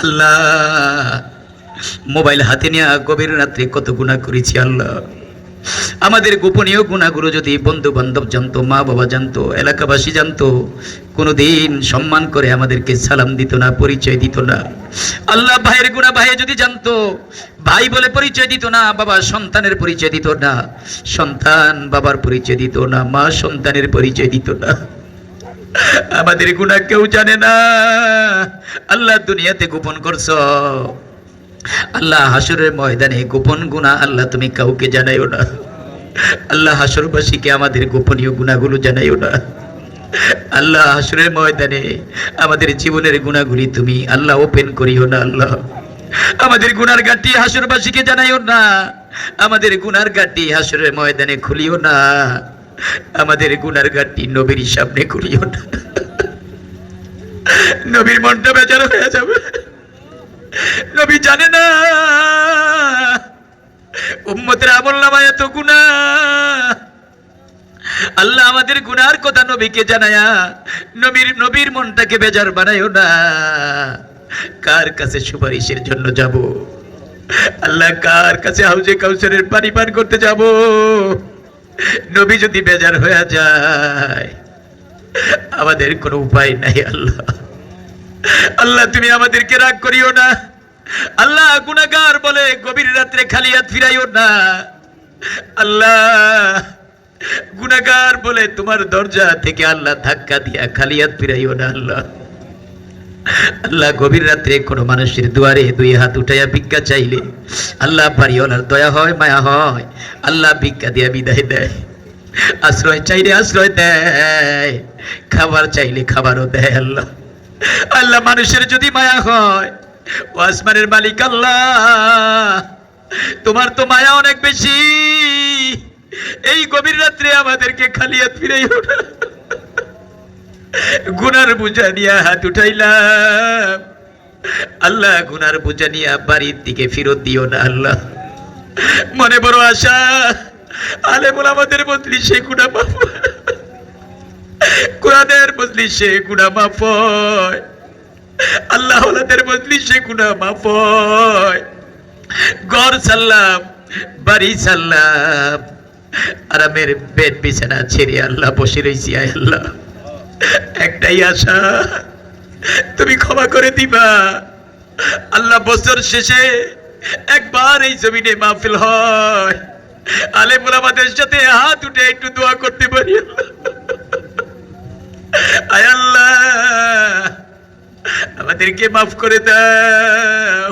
আল্লাহ। Mobile হাতে নিয়ে গভীর রাত্রে কত গুণা করেছি আল্লাহ। আমাদের গোপনীয় গুণাগুলো যদি বন্ধু বান্ধব জানতো মা বাবা জানতো, এলাকাবাসী জানতো, কোনোদিন সম্মান করে আমাদেরকে সালাম দিত না, পরিচয় দিত না। আল্লাহ ভাইয়ের গুণা ভাই যদি জানতো, ভাই বলে পরিচয় দিত না, বাবা সন্তানের পরিচয় দিত না, সন্তান বাবার পরিচয় দিত না, মা সন্তানের পরিচয় দিত না। আমাদের গুণা কেউ জানে না। আল্লাহ দুনিয়াতে গোপন করছ। আল্লাহ হাসরের ময়দানে গোপন গুণা আল্লাহ তুমি কাউকে জানাইও না। আল্লাহ হাসরবাসীকে আমাদের গোপনীয় গুণাগুলো জানাইও না। আল্লাহ হাসরের ময়দানে আমাদের জীবনের গুণাগুলি তুমি আল্লাহ ওপেন করিও না আল্লাহ। আমাদের গুনার গাটি হাসরবাসীকে জানাইও না। আমাদের গুনার গাটি হাসরের ময়দানে খুলিও না। আমাদের গুনার গাটি নবীর সামনে খুলিও না। নবীর মনটা বেচারা হয়ে যাবে। নবী জানে না। উম্মতের আমল নামায় এত গুণা আল্লাহ আমাদের গুনার কথা নবীকে জানায়া নবীর নবীর মনটাকে বেজার বানায়ও না। কার কাছে সুপারিশের জন্য যাব? আল্লাহ কার কাছে হাউজে কাউসারের পানি পান করতে যাব? নবী যদি বেজার হয়ে যায়, আমাদের কোনো উপায় নাই, আল্লাহ। আল্লাহ, তুমি আমাদেরকে রাগ করিও না। আল্লাহ গুনাগার বলে, গভীর রাত্রে খালি হাত ফিরাইও না। আল্লাহ গুনাগার বলে, তোমার দরজা থেকে আল্লাহ ধাক্কা দিয়া খালি হাত ফিরাইও না, আল্লাহ। আল্লাহ গভীর রাত্রে কোনো মানুষের দুয়ারে দুই হাত উঠাইয়া ভিক্ষা চাইলে, আল্লাহ বাড়িওয়ালার দয়া হয়, মায়া হয়। আল্লাহ ভিক্ষা দিয়া বিদায় দেয়। আশ্রয় চাইলে আশ্রয় দেয়, খাবার চাইলে খাবারও দেয় আল্লাহ। আল্লাহ মানুষের যদি মায়া হয়, ও আসমানের মালিক আল্লাহ, তোমার তো মায়া অনেক বেশি। এই গভীর রাত্রে আমাদেরকে খালি হাত ফিরাইও না। গুনার বুঝা নিয়ে হাত উঠাইলাম। আল্লাহ গুনার বুঝা নিয়ে বাড়ির দিকে ফিরত দিও না আল্লাহ। মনে বড় আশা, আলেমুল আমাদের বদলি সে গুণা মাফ কোরআনের বদলি সে গুণা মাফ আল্লাহ বদলি সে গুণা মাফ ঘর সাল্লাম বাড়ি সাল্লাম আরামের বেড বিছানা ছেড়ে আল্লাহ বসে রয়েছি আল্লাহ। একটাই আশা, তুমি ক্ষমা করে দিবা। আল্লাহ বছর শেষে একবার এই জমিনে মাহফিল হয়। আলেমুল আমাদের সাথে হাত উঠে একটু দোয়া করতে পারি। আয় আল্লাহ, আমাদেরকে মাফ করে দাও।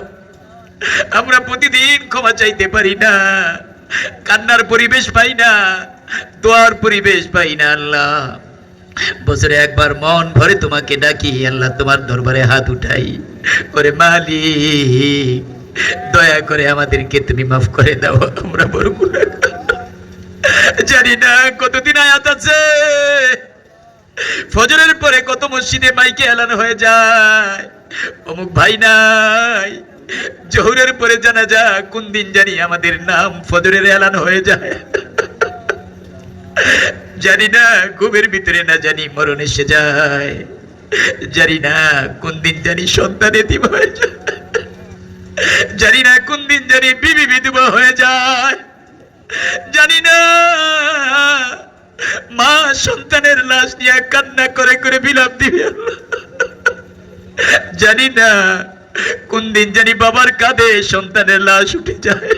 আমরা প্রতিদিন ক্ষমা চাইতে পারি না। কান্নার পরিবেশ পাই না, দোয়ার পরিবেশ পাই না আল্লাহ। বছরে একবার মন ভরে তোমাকে ডাকি, আল্লাহ তোমার দরবারে হাত উঠাই। করে মালিক, দয়া করে আমাদেরকে তুমি মাফ করে দাও, আমরা বড়। জানি না কতদিন আয়াত আছে। ফজরের পরে কত মসজিদে মাইকে এলান হয়ে যায়। অমুক ভাই নাই। জহুরের পরে জানা যা কোন দিন জানি আমাদের নাম ফজরের এলান হয়ে যায়। জানি না ঘুমের ভিতরে না জানি মরণ এসে যায়। জানি না কোন দিন জানি সন্তান জানি না কোন দিন জানি বিবি বিধবা হয়ে যায়। জানি না মা সন্তানের লাশ নিয়ে কান্না করে করে বিলাপ দিবে। জানি না কোন দিন জানি বাবার কাঁধে সন্তানের লাশ উঠে যায়।